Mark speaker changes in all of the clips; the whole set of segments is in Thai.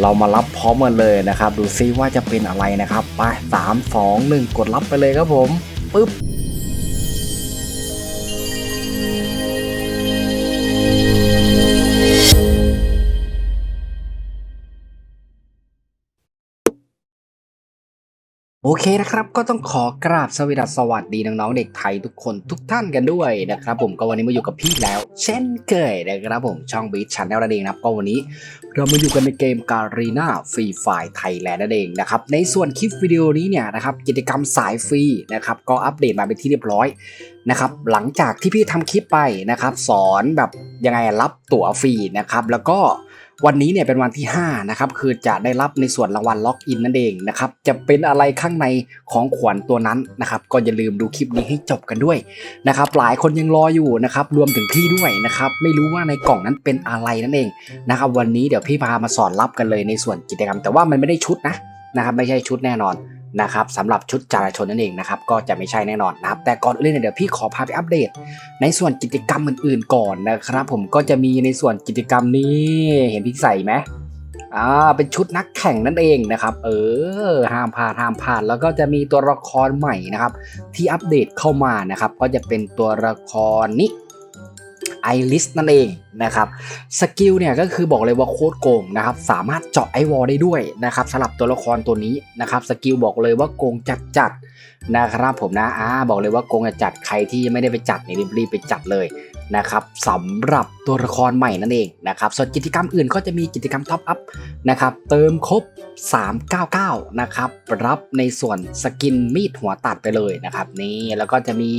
Speaker 1: เรามารับพร้อมกันเลยนะครับ ดูซิว่าจะเป็นอะไรนะครับ ไปสามสองหนึ่งกดรับไปเลยครับผมปึ๊บ โอเคนะครับ ก็ต้องขอกราบสวัสดีสวัสดีน้องๆเด็กไทยทุกคนทุกท่านกันด้วยนะครับ ผมก็วันนี้มาอยู่กับพี่แล้ว เช่นเคยนะครับผมช่องบีช h นแนลนั่นเองนะครับก็วันนี้เรามาอยู่กันในเกมการีนาฟรีไฟไทยแลนด์นั่นเองนะครับในส่วนคลิปวิดีโอนี้เนี่ยนะครับกิจกรรมสายฟรีนะครับก็อัปเดตมาเป็นที่เรียบร้อยนะครับหลังจากที่พี่ทำคลิปไปนะครับสอนแบบยังไงรับตั๋วฟรีนะครับแล้วก็ วันนี้เนี่ยเป็นวันที่5นะครับคือจะได้รับในส่วนรางวัลล็อกอินนั่นเองนะครับจะเป็นอะไรข้างในของขวัญตัวนั้นนะครับก็อย่าลืมดูคลิปนี้ให้จบกันด้วยนะครับหลายคนยังรออยู่นะครับรวมถึงพี่ด้วยนะครับไม่รู้ว่าในกล่องนั้นเป็นอะไรนั่นเองนะครับวันนี้เดี๋ยวพี่พามาสอนรับกันเลยในส่วนกิจกรรม แต่ว่ามันไม่ได้ชุดนะนะครับไม่ใช่ชุดแน่นอน นะครับสำหรับชุดจราชนนั่นเองนะครับก็จะไม่ใช่แน่นอนนะครับแต่ก่อนอื่นเนี่ยเดี๋ยวพี่ขอพาไปอัปเดต ในส่วนกิจกรรมอื่นๆก่อนนะครับ ผมก็จะมีในส่วนกิจกรรมนี้เห็นพี่ใส่ไหมอ่าเป็นชุดนักแข่งนั่นเองนะครับ เออห้ามพลาดห้ามพลาดแล้วก็จะมีตัวละครใหม่นะครับ ที่อัปเดตเข้ามานะครับ ก็จะเป็นตัวละครนี้ ไอริสนั่นเองนะครับสกิลเนี่ยก็คือบอกเลยว่าโคตรโกงนะครับสามารถเจาะไอวอลได้ด้วยนะครับสำหรับตัวละครตัวนี้นะครับสกิลบอกเลยว่าโกงจัดจัดๆนะครับผมนะอ่าบอกเลยว่าโกงจัดจัดใครที่ยังไม่ได้ไปจัดเนี่ยรีบๆไปจัดเลย นะครับสำหรับตัวละครใหม่นั่นเองนะครับส่วนกิจกรรมอื่นก็จะมีกิจกรรมท็อปอัพนะครับเติมครบ 399 นะครับรับในส่วนสกินมีดหัวตัดไปเลยนะครับนี่แล้วก็จะมี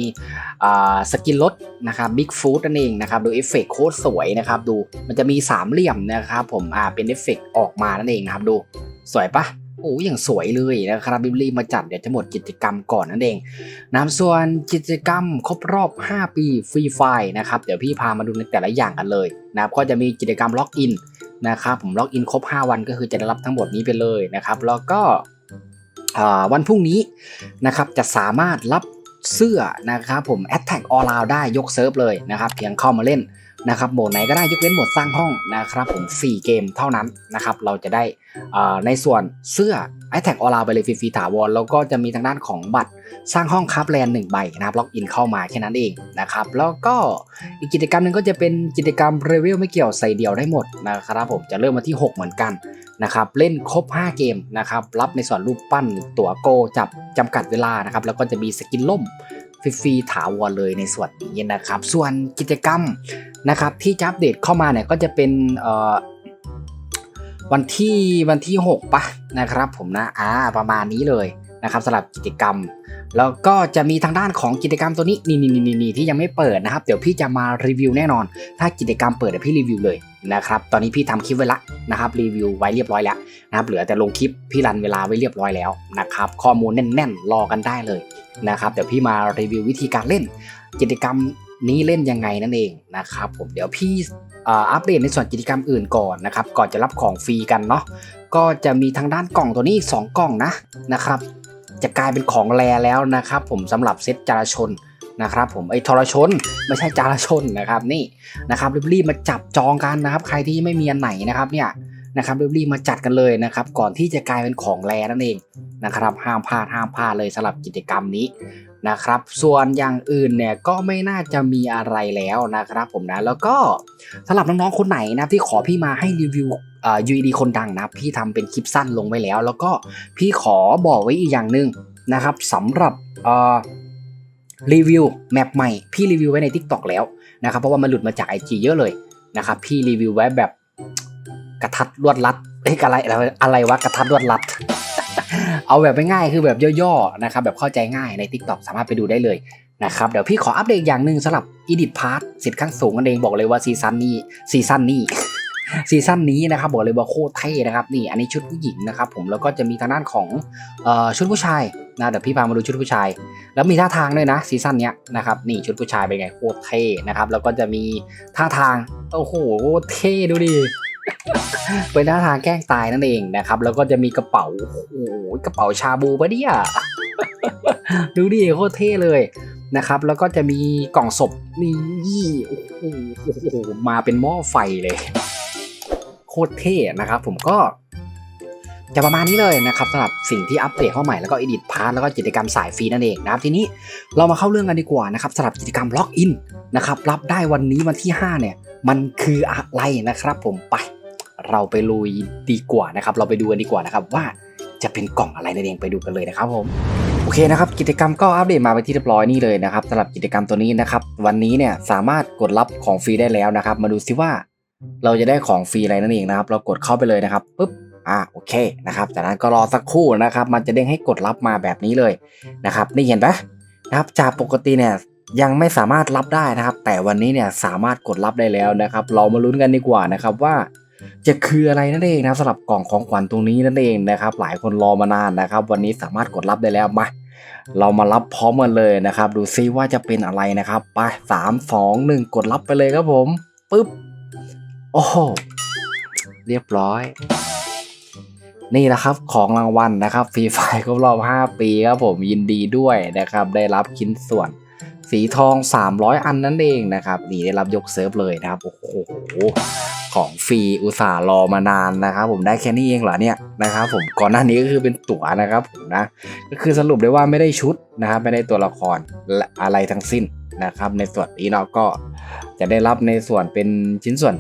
Speaker 1: สกินรถนะครับบิ๊กฟูดนั่นเองนะครับดูเอฟเฟกต์โคตรสวยนะครับดูมันจะมีสามเหลี่ยมนะครับผมอ่าเป็นเอฟเฟกต์ออกมานั่นเองนะครับดูสวยปะ โอ้ยอย่างสวยเลยนะครับรีบๆมาจัดเดี๋ยวจะหมดกิจกรรมก่อนนั่นเองนะส่วนกิจกรรมครบรอบ 5 ปีฟรีไฟนะครับเดี๋ยวพี่พามาดูในแต่ละอย่างกันเลยนะครับก็จะมีกิจกรรมล็อกอินนะครับผมล็อกอินครบ 5 วันก็คือจะได้รับทั้งหมดนี้ไปเลยนะครับแล้วก็วันพรุ่งนี้นะครับจะสามารถรับเสื้อนะครับผม Attack All Round ได้ยกเซิร์ฟเลยนะครับเพียงเข้ามาเล่น นะครับโหมดไหนก็ได้ยกเว้นโหมดสร้างห้องนะครับผม 4 เกมเท่านั้นนะครับเราจะได้ในส่วนเสื้อ Attack All Round ไปเลยฟรีๆถาวรแล้วก็จะมีทางด้านของบัตรสร้างห้องคับแลนด์หนึ่งใบนะครับล็อกอินเข้ามาแค่นั้นเองนะครับแล้วก็อีกกิจกรรมหนึ่งก็จะเป็นกิจกรรมเรเวลไม่เกี่ยวใส่เดี่ยวได้หมดนะครับผมจะเริ่มมาที่ 6 เหมือนกันนะครับเล่นครบ 5 เกมนะครับรับในส่วนรูปปั้นตั๋วโกจับจำกัดเวลานะครับแล้วก็จะมีสกินล่ม ฟรีๆถาวรเลยในส่วนนี้นะครับ ส่วนกิจกรรมนะครับที่จะอัปเดตเข้ามาเนี่ยก็จะเป็นวันที่วันที่ 6ปะนะครับผมนะอ่าประมาณนี้เลย นะครับสำหรับกิจกรรม แล้วก็จะมีทางด้านของกิจกรรมตัวนี้นี่นี่นี่นี่ที่ยังไม่เปิดนะครับ เดี๋ยวพี่จะมารีวิวแน่นอน ถ้ากิจกรรมเปิดเดี๋ยวพี่รีวิวเลยนะครับตอนนี้พี่ทำคลิปไว้ละนะครับรีวิวไว้เรียบร้อยแล้วนะครับเหลือแต่ลงคลิปพี่รันเวลาไว้เรียบร้อยแล้วนะครับข้อมูลแน่น ๆ รอกันได้เลยนะครับเดี๋ยวพี่มารีวิววิธีการเล่น กิจกรรมนี้เล่นยังไงนั่นเองนะครับผมเดี๋ยวพี่อัปเดตในส่วนกิจกรรมอื่นก่อนนะครับก่อนจะรับของฟรีกันเนาะก็จะมีทางด้านกล่องตัวนี้อีกสองกล่องนะนะครับ จะกลายเป็นของแรแล้วนะครับผมสำหรับเซตจารชนนะครับผมไอ้ทรชนไม่ใช่จารชนนะครับนี่นะครับรีบๆมาจับจองกันนะครับ ใครที่ไม่มีอันไหนนะครับเนี่ยนะครับรีบๆมาจัดกันเลยนะครับ ก่อนที่จะกลายเป็นของแรนั่นเองนะครับ ห้ามพลาดห้ามพลาดเลยสำหรับกิจกรรมนี้ นะครับ ส่วนอย่างอื่นเนี่ยก็ไม่น่าจะมีอะไรแล้วนะครับผมนะ แล้วก็สำหรับน้องๆคนไหนนะที่ขอพี่มาให้รีวิวเอ่อ UED คนดังนะครับพี่ทำเป็นคลิปสั้นลงไว้แล้ว แล้วก็พี่ขอบอกไว้อีกอย่างหนึ่งนะครับสำหรับเอ่อรีวิวแมปใหม่ พี่รีวิวไว้ใน TikTok แล้วนะครับเพราะว่ามันหลุดมาจาก IG เยอะเลยนะครับพี่รีวิวไว้แบบกระทัดรวดรัดเอ้ยอะไรอะไรอะไรวะกระทัดรวดรัด เอาแบบง่ายๆคือแบบย่อๆนะครับแบบเข้าใจง่ายใน TikTok สามารถไปดูได้เลยนะครับเดี๋ยวพี่ขออัปเดตอย่างหนึ่งสำหรับ Edit Part สิทธิ์ขั้นสูงกันเองบอกเลยว่าซีซั่นนี้ซีซั่นนี้ซีซั่นนี้นะครับบอกเลยว่าโคตรเท่นะครับนี่อันนี้ชุดผู้หญิงนะครับผมแล้วก็จะมีทางด้านของออชุดผู้ชายนะเดี๋ยวพี่พามาดูชุดผู้ชาย แล้วมีท่าทางด้วยนะซีซั่นเนี้ยนะครับนี่ชุดผู้ชายเป็นไงโคตรเท่นะครับแล้วก็จะมีท่าทางโอ้โหเท่ดูดิ เป็นท่าทางแกล้งตายนั่นเองนะครับ แล้วก็จะมีกระเป๋าโอ้โหกระเป๋าชาบูปะเนี่ยดูดิโคตรเท่เลยนะครับ แล้วก็จะมีกล่องศพนี่โอ้โหโอ้โหมาเป็นหม้อไฟเลย โคตรเท่นะครับผมก็จะประมาณนี้เลยนะครับสำหรับสิ่งที่อัปเดตเข้าใหม่แล้วก็ edit part แล้วก็กิจกรรมสายฟรีนั่นเองนะครับทีนี้เรามาเข้าเรื่องกันดีกว่านะครับสำหรับกิจกรรมล็อกอินนะครับรับได้วันนี้วันที่ 5 เนี่ย มันคืออะไรนะครับผมไป เราไปลุยดีกว่านะครับ เราไปดูกันดีกว่านะครับว่าจะเป็นกล่องอะไรนั่นเองไปดูกันเลยนะครับผมโอเคนะครับกิจกรรมก็อัปเดตมาไปที่เรียบร้อยนี่เลยนะครับสำหรับกิจกรรมตัวนี้นะครับ วันนี้เนี่ยสามารถกดรับของฟรีได้แล้วนะครับ มาดูซิว่าเราจะได้ของฟรีอะไรนั่นเองนะครับ เรากดเข้าไปเลยนะครับปุ๊บอ่าโอเคนะครับจากนั้นก็รอสักครู่นะครับ มันจะเด้งให้กดรับมาแบบนี้เลยนะครับนี่เห็นปะนะครับจากปกติเนี่ยยังไม่สามารถรับได้นะครับ แต่วันนี้เนี่ยสามารถกดรับได้แล้วนะครับ เรามาลุ้นกันดีกว่านะครับว่า จะคืออะไรนั่นเองนะครับสำหรับกล่องของขวัญตรงนี้นั่นเองนะครับ หลายคนรอมานานนะครับ วันนี้สามารถกดรับได้แล้วมาเรามารับพร้อมกันเลยนะครับ ดูซิว่าจะเป็นอะไรนะครับไปสามสองหนึ่งกดรับไปเลยครับผมปึ๊บโอ้โหเรียบร้อย นี่แหละครับของรางวัลนะครับฟรีไฟครบรอบ 5 ปีครับผมยินดีด้วยนะครับ ได้รับชิ้นส่วน สีทอง 300 อันนั่นเองนะครับนี่ได้รับยกเซิร์ฟเลยนะครับ โอ้โห ของฟรีอุตส่าห์รอมานานนะครับ ผมได้แค่นี้เองเหรอเนี่ยนะครับ ผมก่อนหน้านี้ก็คือเป็นตั๋วนะครับผมนะก็คือสรุปได้ว่าไม่ได้ชุดนะครับไม่ได้ตัวละครและอะไรทั้งสิ้นนะครับ ในส่วนนี้เราะก็จะได้รับในส่วนเป็นชิ้นส่วน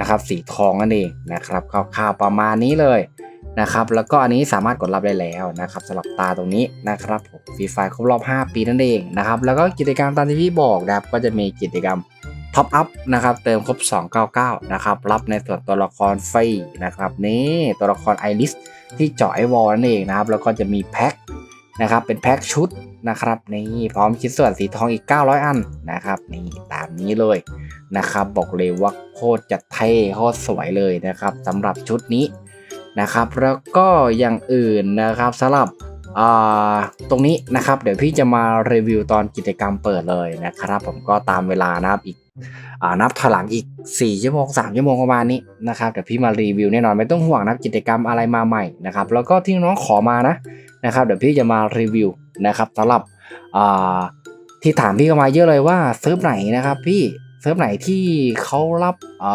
Speaker 1: นะครับ สีทองนั่นเองนะครับคร่าวๆประมาณนี้เลย นะครับ แล้วก็อันนี้สามารถกดรับได้แล้วนะครับสำหรับตาตรงนี้นะครับผมฟรีไฟครบรอบ 5 ปีนั่นเองนะครับ แล้วก็กิจกรรมตามที่พี่บอกนะครับ ก็จะมีกิจกรรมท็อปอัพนะครับเติมครบ 299 นะครับรับในส่วนตัวละครฟรีนะครับนี่ตัวละครไอริสที่เจาะไอวอลนั่นเองนะครับ แล้วก็จะมีแพ็คนะครับเป็นแพ็คชุดนะครับนี่พร้อมชิ้นส่วนสีทองอีก 900 อันนะครับนี่ตามนี้เลยนะครับ บอกเลยว่าโคตรจะเท่โคตรสวยเลยนะครับสำหรับชุดนี้ นะครับ แล้วก็อย่างอื่นนะครับสำหรับตรงนี้นะครับ เดี๋ยวพี่จะมารีวิวตอนกิจกรรมเปิดเลยนะครับ ผมก็ตามเวลานะครับอีกอนับถอยหลังอีก 4 ชั่วโมง 3 ชั่วโมงประมาณนี้นะครับเดี๋ยวพี่มารีวิวแน่นอนไม่ต้องห่วงนะกิจกรรมอะไรมาใหม่นะครับแล้วก็ที่น้องขอมานะนะครับเดี๋ยวพี่จะมารีวิวนะครับสำหรับที่ถามพี่ก็มาเยอะเลยว่าเซิร์ฟไหนนะครับพี่เซิร์ฟไหนที่เขารับอ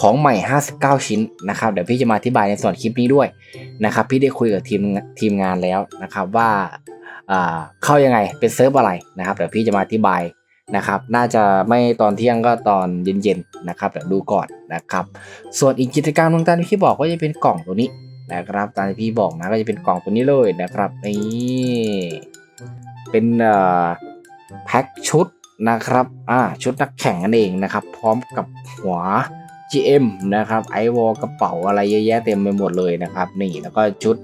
Speaker 1: ของใหม่ 59 ชิ้นนะครับ เดี๋ยวพี่จะมาอธิบายในส่วนคลิปนี้ด้วยนะครับ พี่ได้คุยกับทีมทีมงานแล้วนะครับว่าเข้ายังไงเป็นเซิร์ฟอะไรนะครับ เดี๋ยวพี่จะมาอธิบายนะครับ น่าจะไม่ตอนเที่ยงก็ตอนเย็นๆนะครับ เดี๋ยวดูก่อนนะครับ ส่วนอีกกิจกรรมหนึงตามที่พี่บอกก็จะเป็นกล่องตัวนี้นะครับ ตามที่พี่บอกนะก็จะเป็นกล่องตัวนี้เลยนะครับนี่เป็นแพ็คชุดนะครับอ่าชุดนักแข่งนั่นเองนะครับ พร้อมกับหัว GM นะครับไอวอลกระเป๋าอะไรเยอะแยะเต็มไปหมดเลยนะครับนี่แล้วก็ชุด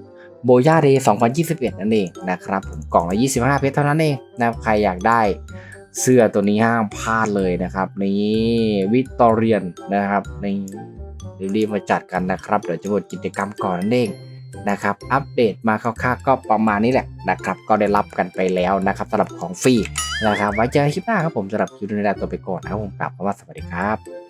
Speaker 1: โบย่าเดย์2021 นั่นเองนะครับผมกล่องละ 25 เพชรเท่านั้นเองนะครับใครอยากได้เสื้อตัวนี้ห้ามพลาดเลยนะครับนี่วิตอเรียนนะครับนี่รีบมาจัดกันนะครับ เดี๋ยวจะหมดกิจกรรมก่อนนั่นเองนะครับอัปเดตมาคร่าวๆก็ประมาณนี้แหละนะครับ ก็ได้รับกันไปแล้วนะครับสำหรับของฟรีนะครับ ไว้เจอกันคลิปหน้าครับผมสำหรับคลิปนี้ลาตัวไปก่อนนะครับผมกลับคำว่าสวัสดีครับ